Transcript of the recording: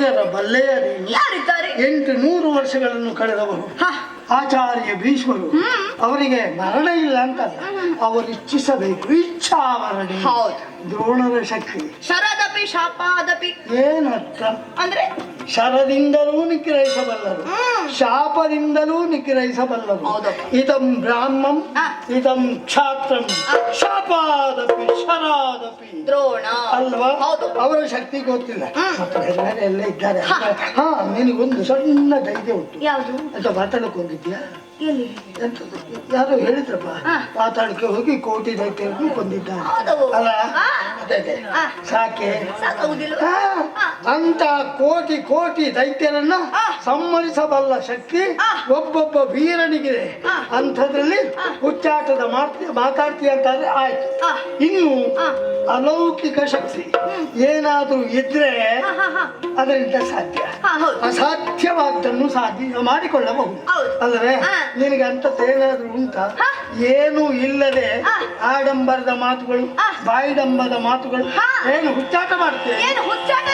ವೀರರ ಬಲ್ಲೆಯ ನೀನು ಯಾರಿದ್ದಾರೆ? ಎಂಟು ನೂರು ವರ್ಷಗಳನ್ನು ಕಳೆದವರು. ಆಚಾರ್ಯ ಭೀಷ್ಮರು. ಅವರಿಗೆ ಮರಣ ಇಲ್ಲ ಅಂತ ಅವರು ಇಚ್ಛಿಸಬೇಕು. ಇಚ್ಛಾವರಣೆ. ಮರಣ ದ್ರೋಣರ ಶಕ್ತಿ. ಶರದಪಿ ಶಾಪಾದಪಿ. ಏನರ್ಥ ಅಂದ್ರೆ? ಶರದಿಂದಲೂ ನಿಗ್ರಹಿಸಬಲ್ಲರು. ಶಾಪದಿಂದಲೂ ನಿಗ್ರಹಿಸಬಲ್ಲರು. ಹೌದಪ್ಪ. ಇದಂ ಬ್ರಾಹ್ಮಂ. ಇದಂ ಕ್ಷಾತ್ರಂ. ಶಾಪಾದಪಿ ಶರಾದಪಿ. ದ್ರೋಣ. ಅಲ್ವಾ? ಅವರ ಶಕ್ತಿ ಗೊತ್ತಿಲ್ಲ. ಬೇರೆ ಎಲ್ಲ ಇದ್ದಾರೆ. ಹ. ನಿನಗೊಂದು ಸಣ್ಣ ಧೈರ್ಯ ಉಂಟು. ಅಥವಾ ಮಾತಾಡಕ್ ಹೋಗಿದ್ಯಾ? ಯಾರು ಹೇಳಿದ್ರಪ್ಪ. ಮಾತಾಡಕ್ಕೆ ಹೋಗಿ ಕೋಟಿ ದೈತ್ಯರನ್ನು ಕೊಂದಿದ್ದಾರೆ ಹೌದು. ಅಲ್ಲ? ಹ. ಸಾಕೆ? ಅಂತ ಕೋಟಿ ಕೋಟಿ ದೈತ್ಯರನ್ನ ಸಮ್ಮರಿಸಬಲ್ಲ ಸಂಹರಿಸಬಲ್ಲ ಶಕ್ತಿ. ಒಬ್ಬೊಬ್ಬ ವೀರನಿಗಿದೆ. ಅಂಥದ್ರಲ್ಲಿ ಹುಚ್ಚಾಟದ ಮಾತಾಡ್ತಿ ಮಾತಾಡ್ತೀಯ ಅಂತಾದ್ರೆ ಆಯ್ತು. ಇನ್ನು. ಅಲೌಕಿಕ ಶಕ್ತಿ ಏನಾದ್ರೂ ಇದ್ರೆ. ಅದರಿಂದ ಸಾಧ್ಯ. ಅಸಾಧ್ಯವಾದ್ದನ್ನು ಸಾಧ್ಯ ಮಾಡಿಕೊಳ್ಳಬಹುದು. ಹೌದು. ಅಲ್ಲವೇ. ನಿನಗೆ ಅಂತದ್ದೇನಾದ್ರೂ ಉಂಟಾ? ಏನೂ ಇಲ್ಲದೆ ಆಡಂಬರದ ಮಾತುಗಳು ಬಾಯಿಡಂಬರದ ಬಾಯಿಡಂಬದ ಮಾತುಗಳು ಏನು ಹುಚ್ಚಾಟ ಮಾಡ್ತೀವಿ ಏನು ಹುಚ್ಚಾಟ